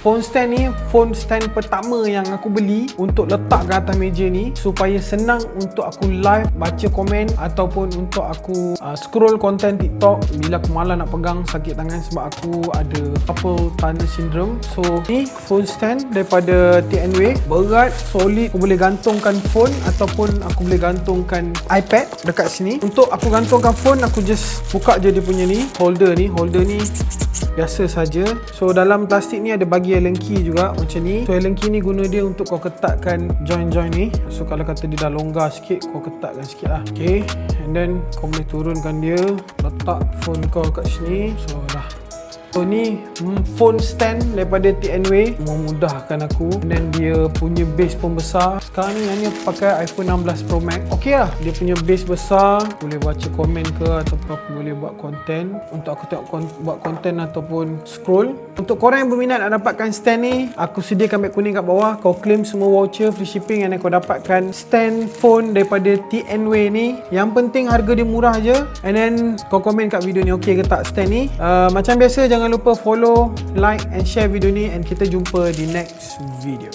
Phone stand ni phone stand pertama yang aku beli untuk letak ke atas meja ni supaya senang untuk aku live baca komen ataupun untuk aku uh, scroll konten TikTok bila aku malas nak pegang sakit tangan sebab aku ada couple tunnel syndrome. So ni phone stand daripada TNW berat, solid, aku boleh gantungkan phone ataupun aku boleh gantungkan iPad dekat sini. Untuk aku gantungkan phone aku just buka je dia punya ni holder ni, holder ni biasa saja. So dalam plastik ni ada bagi Allen key juga macam ni. So Allen key ni guna dia untuk kau ketatkan joint-joint ni. So kalau kata dia dah longgar sikit kau ketatkan sikit lah. Okay. And then kau boleh turunkan dia. Letak phone kau kat sini. So dah So ni? Mm, phone stand daripada TNW memudahkan aku. Then dia punya base pun besar. Sekarang ni hanya pakai iPhone 16 Pro Max. Okay lah. Dia punya base besar. Boleh baca komen ke ataupun aku boleh buat konten Untuk aku tengok kon- buat konten ataupun scroll Untuk korang yang berminat nak dapatkan stand ni Aku sediakan beg kuning kat bawah. Kau claim semua voucher free shipping And kau dapatkan. Stand phone daripada TNW ni Yang penting harga dia murah je. And then kau komen kat video ni okay ke tak stand ni? Uh, Macam biasa jangan lupa follow, like and share video ni. And kita jumpa di next video